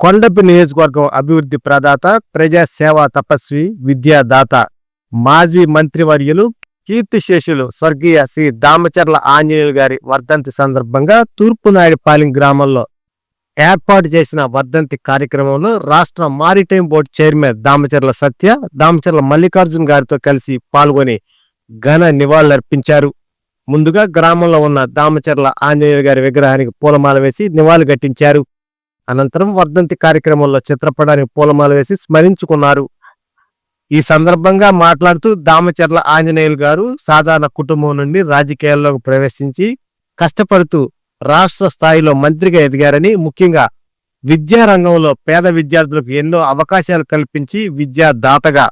కొండపి నియోజకవర్గం అభివృద్ధి ప్రదాత ప్రజాసేవా తపస్వి విద్యాదాత మాజీ మంత్రివర్యులు కీర్తిశేషులు స్వర్గీయ శ్రీ దామచర్ల ఆంజనేయులు గారి వర్ధంతి సందర్భంగా తూర్పునాయుడుపాలెం గ్రామంలో ఏర్పాటు చేసిన వర్ధంతి కార్యక్రమంలో రాష్ట్ర maritime board chairman Damacharla Satya Damacharla Mallikarjun గారితో కలిసి పాల్గొని ఘన నివాళులర్పించారు. ముందుగా గ్రామంలో ఉన్న దామచర్ల ఆంజనేయులు గారి విగ్రహానికి పూలమాల వేసి నివాళులు ఘటించారు. అనంతరం వర్ధంతి కార్యక్రమంలో చిత్రపటానికి పూలమాల వేసి స్మరించుకున్నారు. ఈ సందర్భంగా మాట్లాడుతూ దామచర్ల ఆంజనేయులు గారు సాధారణ కుటుంబం నుండి రాజకీయాల్లోకి ప్రవేశించి కష్టపడుతూ రాష్ట్ర స్థాయిలో మంత్రిగా ఎదిగారని ముఖ్యంగా విద్యా రంగంలో పేద విద్యార్థులకు ఎన్నో అవకాశాలు కల్పించి విద్యాదాతగా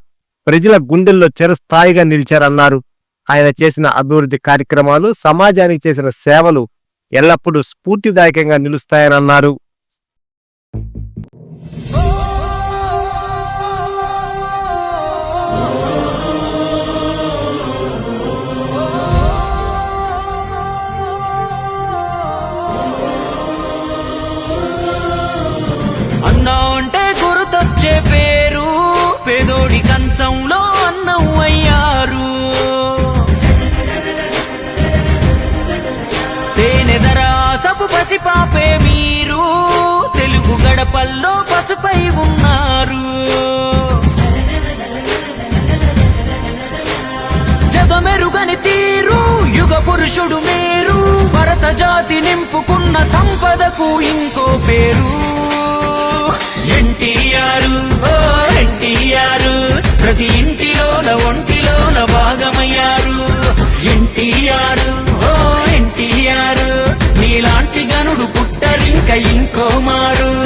ప్రజల గుండెల్లో చిరస్థాయిగా నిలిచారన్నారు. ఆయన చేసిన అభివృద్ధి కార్యక్రమాలు సమాజానికి చేసిన సేవలు ఎల్లప్పుడూ స్ఫూర్తిదాయకంగా నిలుస్తాయని అన్నారు. పేదోడి అన్నవయ్యారు తేనెదరా సబు తేనెదర సపు పసిపాపే మీరు. తెలుగు గడపల్లో పసుపై ఉన్నారు. జగమెరుగని తీరు యుగ పురుషుడు మీరు. భరత జాతి నింపుకున్న సంపదకు ఇంకో పేరు. ప్రతి ఇంటిలోన ఒంటిలోన భాగమయ్యారు. ఎన్టీఆర్ ఓ ఎన్టీఆర్ నీలాంటి గనుడు పుట్టరింక ఇంకో మారు.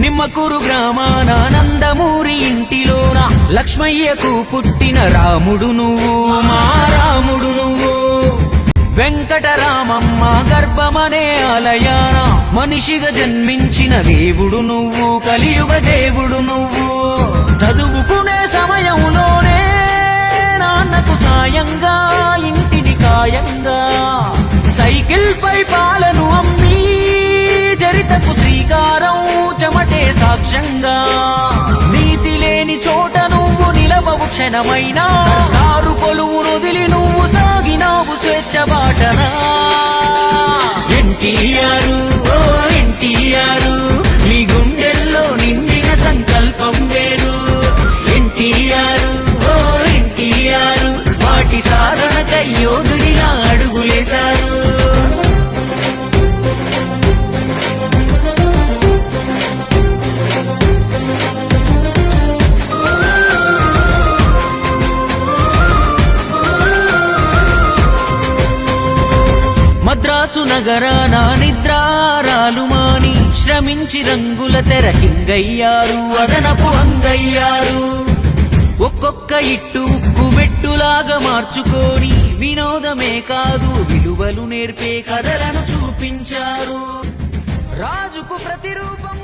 నిమ్మకూరు గ్రామాన నందమూరి ఇంటిలోన లక్ష్మయ్యకు పుట్టిన రాముడు నువ్వు మా రాముడు నువ్వు. వెంకటరామమ్మ గర్భమనే ఆలయాన మనిషిగా జన్మించిన దేవుడు నువ్వు కలియుగ దేవుడు నువ్వు. చదువుకునే సమయంలోనే నాన్నకు సాయంగా ఇంటిని కాయంగా సైకిల్ పై పాలను అమ్మ క్షణమైనా సర్కారు కొలువు వదిలి నువ్వు సాగినావు స్వేచ్ఛ బాటనా ఎన్టీఆర్ ఓ ఎన్టీఆర్ నీ గుండెల్లో నిండిన సంకల్పం వేరు. ఎన్టీఆర్ ఓ ఎన్టీఆర్ వాటి సాధనకయ్యో మద్రాసు నగరాన నిద్రారాలు మాని శ్రమించి రంగుల తెరకింగయ్యారు అదనపు అంగయ్యారు. ఒక్కొక్క ఇట్టు ఉక్కు మెట్టులాగా మార్చుకొని వినోదమే కాదు విలువలు నేర్పే కథలను చూపించారు. రాజుకు ప్రతిరూపం